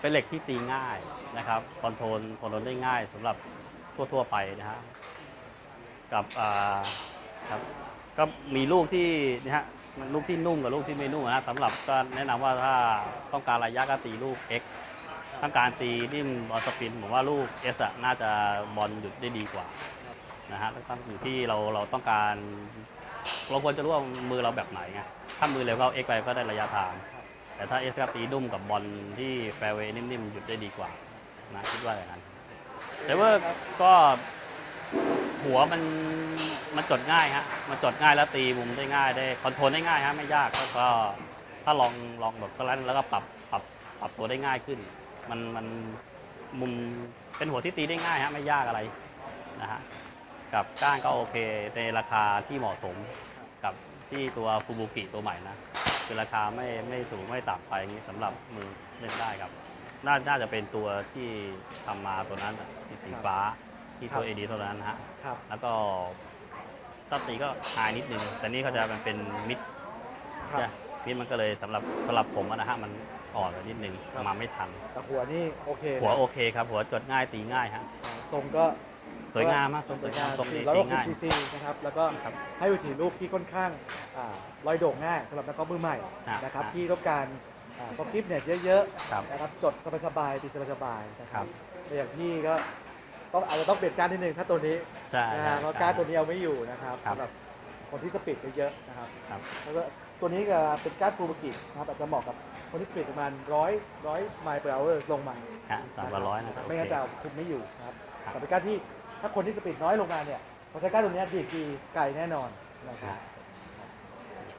เป็นเหล็กที่ตีง่ายนะครับคอนโทรลคอนโทรลได้ง่ายสำหรับทั่ว ๆ ไปนะฮะกับครับก็มีลูกที่นะฮะลูกที่นุ่มกับลูกที่ไม่นุ่มนะสำหรับก็แนะนำว่าถ้าต้องการระยะก็ตีลูก X ต้องการตีนิ่มบอลสปินผมว่าลูก S อะน่าจะบอลหยุดได้ดีกว่านะฮะแล้วก็อยู่ที่เราเราต้องการเราควรจะรู้ว่ามือเราแบบไหนไงถ้ามือเร็วก็เอา X ไปก็ได้ระยะทาง แต่ถ้า S ก็ตีนุ่มกับบอลที่แฟร์เวย์นิ่มๆหยุดได้ดีกว่านะคิดว่าอย่างนั้นแต่ว่าก็หัวมันมันจดง่ายฮะมันจดง่ายแล้วตีมุมได้ง่ายได้คอนโทรลได้ง่ายฮะไม่ยากก็ก็ถ้าลองลองแบบสลด์แล้วก็ปรับปรับปรับตัวได้ง่ายขึ้น มันมันมุมเป็นหัวที่ตีได้ง่ายฮะไม่ยากอะไรนะฮะกับก้านก็โอเคในราคาที่เหมาะสมกับที่ตัวฟูบุกิตัวใหม่นะ คือราคาไม่ไม่สูงไม่ต่ำไปอย่างนี้สำหรับมือเล่นได้ครับน่าน่าจะเป็นตัวที่ทำมาตัวนั้นน่ะที่สีฟ้าที่ตัวคเอรับดีตัวนั้นนะฮะ ครับ แล้วก็ตัดตีก็หายนิดนึง แต่นี่เขาจะมันเป็นมิดครับใช่มิดมันก็เลยสำหรับสำหรับผมอะนะฮะมันอ่อนไปนิดนึงครับ มาไม่ทัน แต่หัวนี่โอเคหัวโอเคครับ หัวจดง่ายตีง่ายฮะ ทรงก็ สวยงามมากทรงสสววยยงางามมทรงนี้ร้อยตีหกสิบง่าย ซีซีนะครับแล้วก็ครับให้วิถีลูกที่ค่อนข้างอ่าลอยโด่งง่ายสำหรับนักกอล์ฟมือใหม่อะนะครับอะที่ต้องการฟอกกิฟเนี่ยเยอะครับๆนะครับจดสบายๆตีสบายๆนะคครัรับบแต่อย่างพี่ก็ต้องอาจจะต้องเปลี่ยนการนิดนึงถ้าตัวนี้ใช่นะฮะเพราะการตัวนี้เอาไม่อยู่นะครับครับ สำหรับคนที่สปีดเยอะๆนะครับครับ แล้วก็ตัวนี้ก็เป็นการฟูบุกินะครับอาจจะเหมาะกับคนที่สปีดประมาณร้อยร้อยไมล์เปอร์เอร์ลงมาฮะต่ำกว่าร้อยนะครับไม่งั้นโอจะเคเอาคุมไม่อยู่นะครับครับ แต่เป็นการที่ถ้าคนที่สปีดน้อยลงมาเนี่ยพอใช้การตัวเนี้ยดีดกีไกลแน่นอนนะครับ